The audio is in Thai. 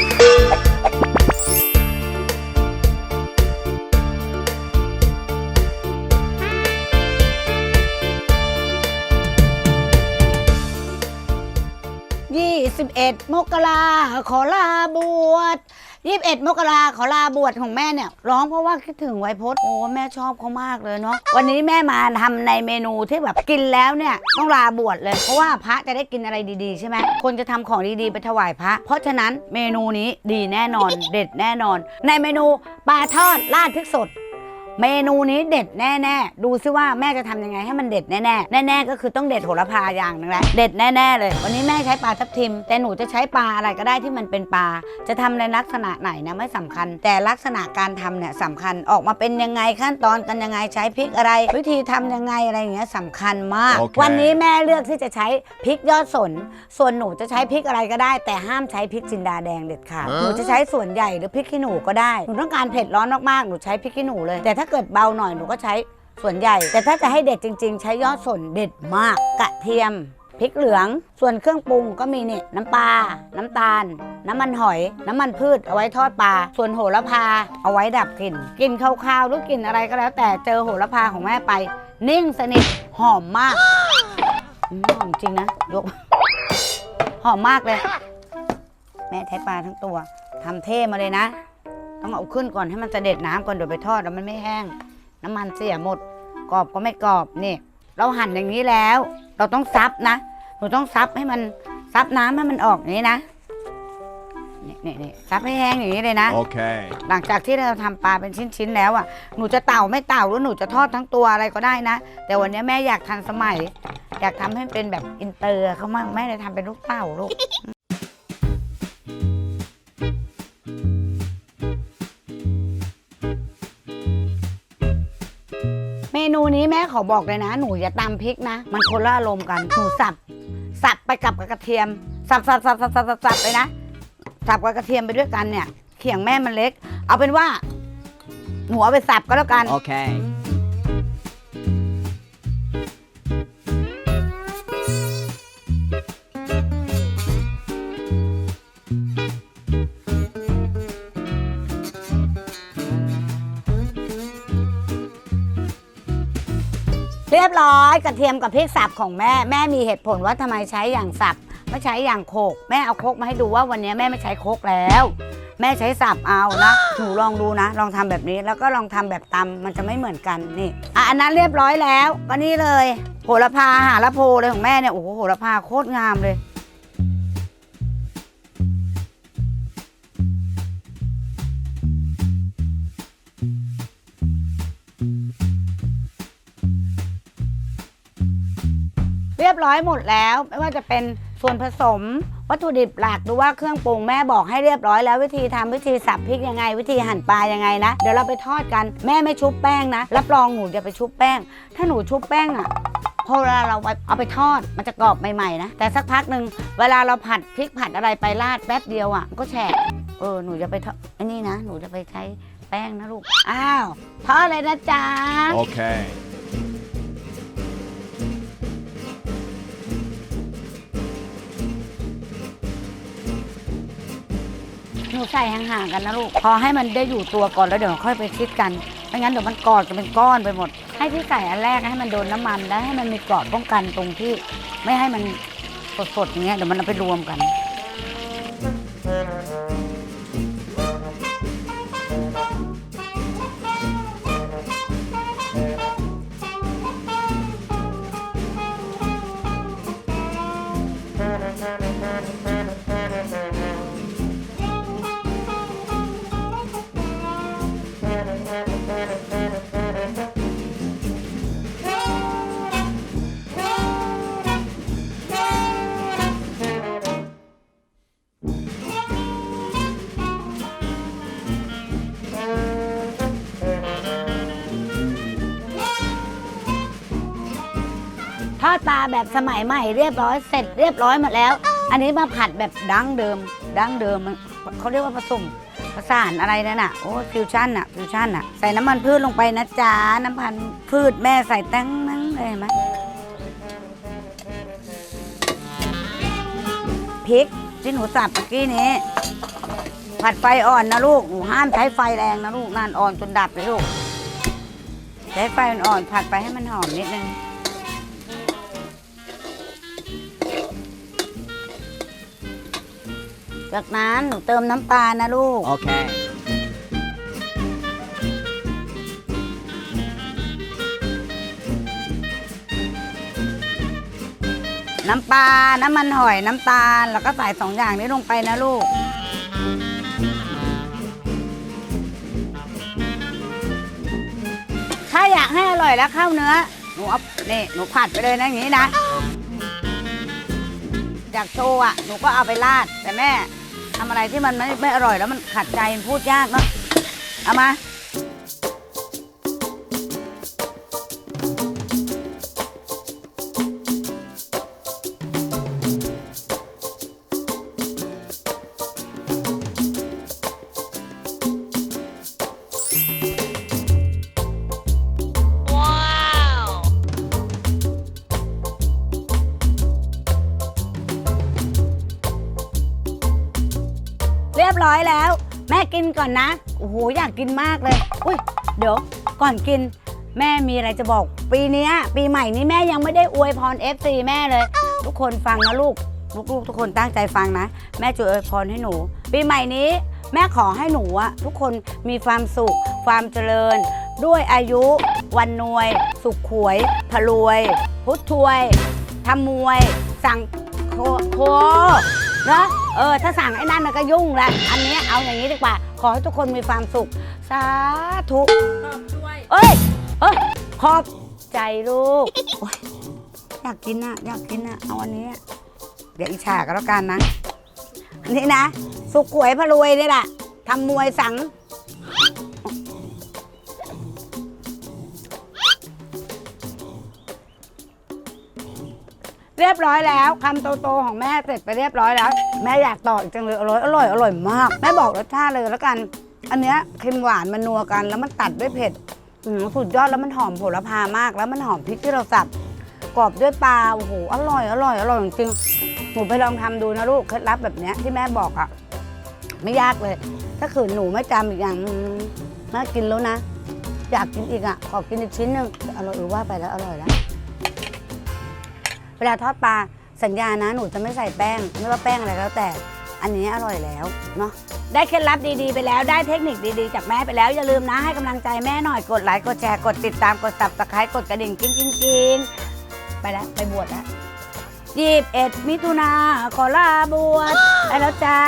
ยี่สิบเอ็ดมกราขอลาบวช ยี่สิบเอ็ดมกราขอลาบวชของแม่เนี่ย ร้องเพราะว่าคิดถึงไวพจน์โอ้แม่ชอบเขามากเลยเนาะวันนี้แม่มาทำในเมนูที่แบบกินแล้วเนี่ยต้องลาบวชเลย เพราะว่าพระจะได้กินอะไรดีๆ ใช่ไหมคนจะทำของดีๆไปถวายพระ เพราะฉะนั้นเมนูนี้ดีแน่นอนเด็ดแน่นอน ในเมนูปลาทอดราดพริกสด เมนูนี้เด็ดแน่ๆ ดูซิว่าแม่จะทำยังไงให้มันเด็ดแน่ๆ แน่ๆ ก็คือต้องเด็ดโหระพาอย่างหนึงแหละ เด็ดแน่ ๆ เลย วันนี้แม่ใช้ปลาทับทิม แต่หนูจะใช้ปลาอะไรก็ได้ที่มันเป็นปลา จะทำในลักษณะไหนนะไม่สำคัญ แต่ลักษณะการทำเนี่ยสำคัญ ออกมาเป็นยังไงขั้นตอนกันยังไงใช้พริกอะไร วิธีทำยังไงอะไรอย่างเงี้ยสำคัญมากโอเค วันนี้แม่เลือกที่จะใช้พริกยอดสน ส่วนหนูจะใช้พริกอะไรก็ได้ แต่ห้ามใช้พริกจินดาแดงเด็ดขาดหนูจะใช้ส่วนใหญ่หรือพริกขี้หนูก็ได้ หนูต้องการเผ็ดร้อนมากๆ หนูใช้พริกขี้หนูเลย แต่ถ้าเกิดเบาหน่อยหนูก็ใช้ส่วนใหญ่ แต่ถ้าจะให้เด็ดจริง ๆ ใช้ยอดสนเด็ดมากกระเทียมพริกเหลือง ส่วนเครื่องปรุงก็มีนี่น้ำปลา น้ำตาล น้ำมันหอย น้ำมันพืชเอาไว้ทอดปลา ส่วนโหระพาเอาไว้ดับกลิ่น กลิ่นคาวๆหรือกลิ่นอะไรก็แล้ว แต่เจอโหระพาของแม่ไป นิ่งสนิทหอมมากหอมจริงนะยกหอมมากเลย แม่ใช้ปลาทั้งตัวทำเท่มาเลยนะ ต้องเอาขึ้นก่อนให้มันเสด็จน้ำก่อนเดี๋ยวไปทอดแล้วมันไม่แห้ง น้ำมันเสียหมดกรอบก็ไม่กรอบนี่ เราหั่นอย่างนี้แล้ว เราต้องซับนะหนูต้องซับให้มันซับน้ำให้มันออกอย่างนี้นะนี่นี่นี่ซับให้แห้งอย่างนี้เลยนะ Okay. หลังจากที่เราทำปลาเป็นชิ้นๆแล้วอะหนูจะเต่าไม่เต่าหรือหนูจะทอดทั้งตัวอะไรก็ได้นะ แต่วันนี้แม่อยากทันสมัย อยากทำให้เป็นแบบอินเตอร์เขามากแม่เลยทำเป็นลูกเต่าลูก ขอบอกเลยนะ หนูอย่าตำพริกนะ มันคนละอารมณ์กัน หนูสับ สับไปกับกระเทียม สับสับสับสับสับสับเลยนะ สับกับกระเทียมไปด้วยกันเนี่ย เขียงแม่มันเล็ก เอาเป็นว่า หนูเอาไปสับก็แล้วกัน โอเค เรียบร้อยกระเทียมกับพริกสับของแม่แม่มีเหตุผลว่าทำไมใช้อย่างสับไม่ใช้อย่างโคกแม่เอาโคกมาให้ดูว่าวันนี้แม่ไม่ใช้โคกแล้ว แม่ใช้สับเอานะหนูลองดูนะ ลองทำแบบนี้แล้วก็ลองทำแบบตำมันจะไม่เหมือนกันนี่อะอันนั้นเรียบร้อยแล้วก็นี่เลย โหระพาหาละโพเลยของแม่เนี่ยโอ้โหโหระพาโคตรงามเลย รียบร้อยหมดแล้ว ไม่ว่าจะเป็นส่วนผสม วัตถุดิบหลักหรือว่าเครื่องปรุงแม่บอกให้เรียบร้อยแล้ววิธีทำวิธีสับพริกยังไง วิธีหั่นปลายังไงนะเดี๋ยวเราไปทอดกันแม่ไม่ชุบแป้งนะรับรองหนูจะไปชุบแป้ง ถ้าหนูชุบแป้งอะพอเวลาเราเอาไปทอดมันจะกรอบใหม่ๆนะแต่สักพักหนึ่งเวลาเราผัดพริกผัดอะไรไปราดแป๊บเดียวอะก็แฉะเออหนูจะไปทอดอันนี้นะ หนูจะไปใช้แป้งนะลูก อ้าวทอดเลยนะจ๊ะ Okay. ห นูใส่ห่างๆกันนะลูก พอให้มันได้อยู่ตัวก่อนแล้วเดี๋ยวค่อยไปคิดกัน ไม่งั้นเดี๋ยวมันกอดกันเป็นก้อนไปหมด ให้ที่ใส่อันแรกให้มันโดนน้ำมันแล้วให้มันมีกรอบป้องกันตรงที่ ไม่ให้มันสดๆอย่างเงี้ยเดี๋ยวมันเอาไปรวมกัน อดปลาแบบสมัยใหม่เรียบร้อยเสร็จเรียบร้อยหมดแล้ว อันนี้มาผัดแบบดั้งเดิม ดั้งเดิมมันเขาเรียกว่าผสมผสานอะไรนั่นน่ะโอ้ฟิวชั่นอะฟิวชั่นอะใส่น้ำมันพืชลงไปนะจ๊ะน้ำมันพืชแม่ใส่ตั้งนั่งเลยเห็นไหมพริกที่หนูสับเมื่อกี้นี้ ผัดไฟอ่อนนะลูกหนูห้ามใช้ไฟแรงนะลูกนานอ่อนจนดับเลยลูกใช้ไฟอ่อนๆผัดไปให้มันหอมนิดนึง จากนั้นหนูเติมน้ำปลานะลูก Okay. น้ำปลา น้ำมันหอย น้ำตาล แล้วก็ใส่สองอย่างนี้ลงไปนะลูก ถ้าอยากให้อร่อยแล้วข้าวเนื้อ หนูเอานี่หนูผัดไปเลยนะอย่างนี้นะอยากโชว์อะ หนูก็เอาไปราดแต่แม่ ทำอะไรที่มันไม่ไม่อร่อยแล้วมันขัดใจพูดยากเนาะเอามา ร้อยแล้ว แม่กินก่อนนะ โอ้โหอยากกินมากเลย อุ้ยเดี๋ยวก่อนกิน แม่มีอะไรจะบอก ปีเนี้ย ปีใหม่นี้แม่ยังไม่ได้อวยพร FC แม่เลย ทุกคนฟังนะลูก ลูกๆ ทุกคนตั้งใจฟังนะ แม่จะอวยพรให้หนู ปีใหม่นี้ แม่ขอให้หนูอะทุกคนมีความสุข ความเจริญ ด้วยอายุ วันนวย สุขขวยพรวย พุทธวยทำมวย สั่งโคโคเนอะ เออถ้าสั่งไอ้นั่นน่ะก็ยุ่งละอันนี้เอาอย่างนี้ดีกว่า ขอให้ทุกคนมีความสุข สาธุเอ้ยเอ้ยขอบใจลูกโอ๊ยอยากกินน่ะ อยากกินน่ะ เอาอันนี้อะเดี๋ยวอิจฉาก็แล้วกันนะ อันนี้นะ สุกหวยพะรวยนี่แหละทำมวยสัง เรียบร้อยแล้วคำโตๆของแม่เสร็จไปเรียบร้อยแล้ว แม่อยากต่ออีกจังเลยอร่อยอร่อยอร่อยมากแม่บอกรสชาติเลยแล้วกัน อันเนี้ยเค็มหวานมันนัวกัน แล้วมันตัดด้วยเผ็ดอืมสุดยอดแล้วมันหอมโหระพามาก แล้วมันหอมพริกที่เราสับกรอบด้วยปลาโอ้โหอร่อยอร่อยอร่อยจริงๆหนูไปลองทำดูนะลูกเคล็ดลับแบบเนี้ยที่แม่บอกอะไม่ยากเลย ถ้าขืนหนูไม่จำอีกอย่างอืมแม่กินแล้วนะ อยากกินอีกอะขอกินอีกชิ้นหนึ่งอร่อยหรือว่าไปแล้วอร่อยแล้ว เวลาทอดปลาสัญญานะหนูจะไม่ใส่แป้ง ไม่ว่าแป้งอะไรก็แล้วแต่ อันนี้อร่อยแล้วเนาะได้เคล็ดลับดีๆ ไปแล้วได้เทคนิคดีๆ จากแม่ไปแล้วอย่าลืมนะให้กำลังใจแม่หน่อยกดไลค์กดแชร์กดติดตามกดสับตะไคร้กดกระดิ่งกิ้งกิ้งกิ้งไปแล้วไปบวชแล้วยีบเอ็ดมิถุนาขอลาบวชไปแล้วจ้า